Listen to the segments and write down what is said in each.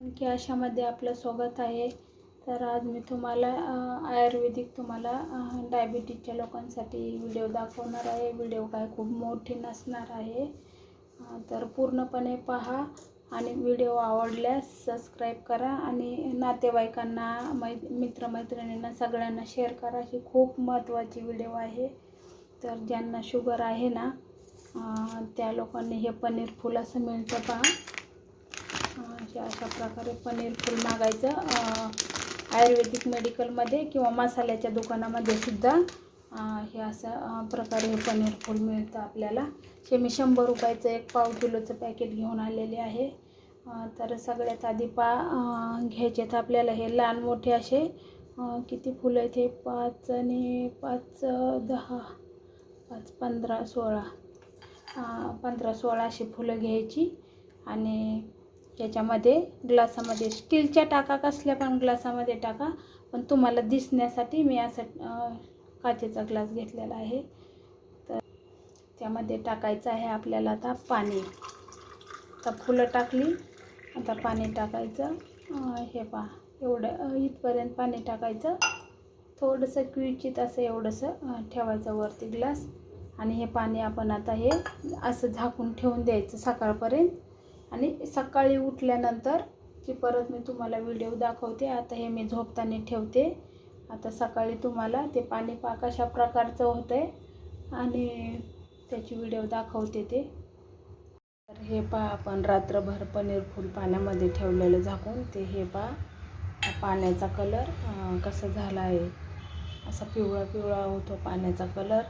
आणखी अशामध्ये आपलं स्वागत आहे. तर आज मी तुम्हाला आयुर्वेदिक तुम्हाला डायबिटीजच्या लोकांसाठी व्हिडिओ दाखवणार आहे. व्हिडिओ काय खूप मोठी नसणार आहे. तर पूर्णपणे पहा आणि व्हिडिओ आवडल्यास सबस्क्राईब करा आणि नातेवाईकांना मै मित्रमैत्रिणींना सगळ्यांना शेअर करा. ही खूप महत्त्वाची व्हिडिओ आहे. तर ज्यांना शुगर आहे ना त्या लोकांनी हे पनीर फुल असं मिळतं पहा म्हणजे अशा प्रकारे पनीर फूल मागायचं आयुर्वेदिक मेडिकलमध्ये किंवा मसाल्याच्या दुकानामध्ये सुद्धा हे असं प्रकारे हे पनीर फूल मिळतं आपल्याला. हे मी शंभर रुपयाचं एक पाव किलोचं पॅकेट घेऊन आलेले आहे. तर सगळ्यात आधी पा घ्यायचे तर आपल्याला हे लहान मोठे असे किती फुलं आहेत हे? पाच आणि पाच दहा पाच पंधरा सोळा. पंधरा सोळा अशी फुलं घ्यायची. आणि याच्यामध्ये ग्लासामध्ये स्टीलच्या टाका कसल्या पण ग्लासामध्ये टाका पण तुम्हाला दिसण्यासाठी मी असं काचेचा ग्लास घेतलेला आहे. तर त्यामध्ये टाकायचं आहे आपल्याला आता पाणी. आता फुलं टाकली आता पाणी टाकायचं. हे पहा एवढं इथपर्यंत पाणी टाकायचं. थोडंसं क्विचित असं एवढंसं ठेवायचं वरती ग्लास. आणि हे पाणी आपण आता हे असं झाकून ठेवून द्यायचं सकाळपर्यंत. आणि सकाळी उठल्यानंतर की परत मी तुम्हाला व्हिडिओ दाखवते. आता हे मी झोपताना ठेवते. आता सकाळी तुम्हाला ते पाणी पा कशा प्रकारचं होतं आहे आणि त्याची व्हिडिओ दाखवते ते. तर हे पहा आपण रात्रभर पनीर फूल पाण्यामध्ये ठेवलेलं झाकून. ते हे पहा पाण्याचा कलर कसा झाला आहे. असा पिवळा पिवळा होतो पाण्याचा कलर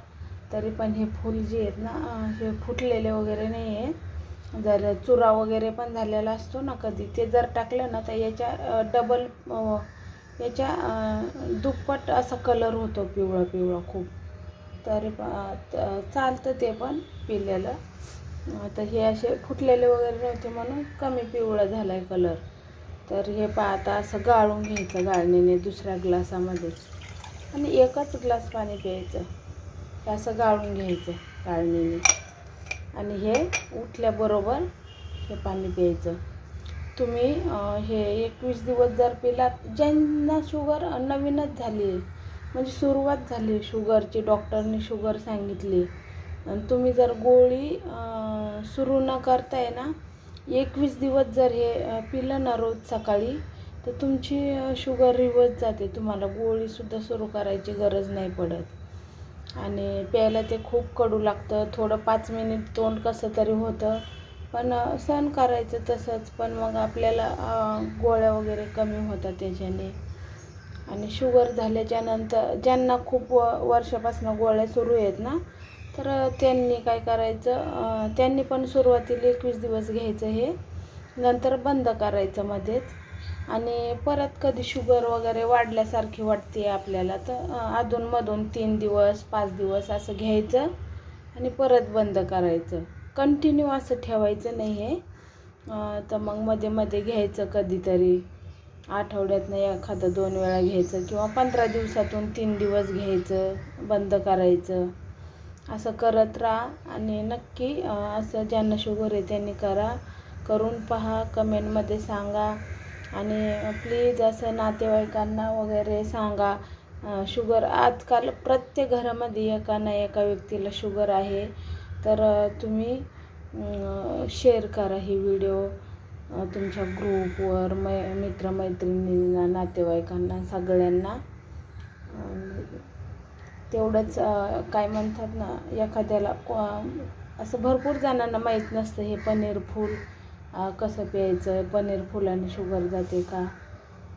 तरी पण हे फूल जे आहेत ना हे फुटलेले वगैरे नाही आहे जर चुरा वगैरे पण झालेला असतो ना कधी ते जर टाकलं ना तर याच्या डबल याच्या दुप्पट असा कलर होतो पिवळा पिवळा खूप. तरी चालतं ते पण पिलेलं. तर हे असे फुटलेले वगैरे नव्हते म्हणून कमी पिवळा झाला आहे कलर तर हे पहा आता असं गाळून घ्यायचं गाळणीने दुसऱ्या ग्लासामध्ये आणि एकच ग्लास पाणी प्यायचं. हे असं गाळून घ्यायचं गाळणीने. आणि हे उठल्याबरोबर हे पाणी प्यायचं. तुम्ही हे एकवीस दिवस जर पिलात ज्यांना शुगर नवीनच झाली आहे म्हणजे सुरुवात झाली शुगरची डॉक्टरनी शुगर सांगितली आणि तुम्ही जर गोळी सुरू न करताय ना एकवीस दिवस जर हे पिलं ना रोज सकाळी तर तुमची शुगर रिवर्स जाते. तुम्हाला गोळीसुद्धा सुरू करायची गरज नाही पडत. आणि प्यायला ते खूप कडू लागतं. थोडं पाच मिनिट तोंड कसं तरी होतं. पण सहन करायचं तसंच. पण मग आपल्याला गोळ्या वगैरे कमी होतात त्याच्याने. आणि शुगर झाल्याच्यानंतर ज्यांना खूप व वर्षापासून गोळ्या सुरू आहेत ना तर त्यांनी काय करायचं त्यांनी पण सुरुवातीला एकवीस दिवस घ्यायचं हे. नंतर बंद करायचं मध्येच. आणि परत कधी शुगर वगैरे वाढल्यासारखी वाटते आपल्याला तर अधूनमधून तीन दिवस पाच दिवस असं घ्यायचं आणि परत बंद करायचं. कंटिन्यू असं ठेवायचं नाही आहे तर मग मध्ये मध्ये घ्यायचं कधीतरी. आठवड्यातनं एखादं दोन वेळा घ्यायचं किंवा पंधरा दिवसातून तीन दिवस घ्यायचं बंद करायचं. असं करत राहा आणि नक्की असं ज्यांना शुगर आहे त्यांनी करा. करून पहा कमेंटमध्ये सांगा. आणि प्लीज असं नातेवाईकांना वगैरे सांगा. शुगर आजकाल प्रत्येक घरामध्ये एका ना एका व्यक्तीला शुगर आहे. तर तुम्ही शेअर करा ही व्हिडिओ तुमच्या ग्रुपवर मै मित्रमैत्रिणींना नातेवाईकांना सगळ्यांना. तेवढंच काय म्हणतात ना एखाद्याला असं भरपूर जणांना माहीत नसतं हे पनीर फूल. कसं प्यायचं? आहे पनीर फुलाने शुगर जाते का?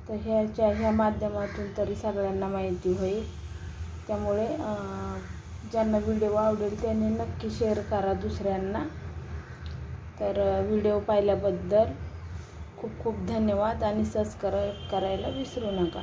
तर ह्याच्या ह्या माध्यमातून तरी सगळ्यांना माहिती होईल. त्यामुळे ज्यांना व्हिडिओ आवडेल त्यांनी नक्की शेअर करा दुसऱ्यांना. तर व्हिडिओ पाहिल्याबद्दल खूप खूप धन्यवाद आणि सबस्क्राईब करायला विसरू नका.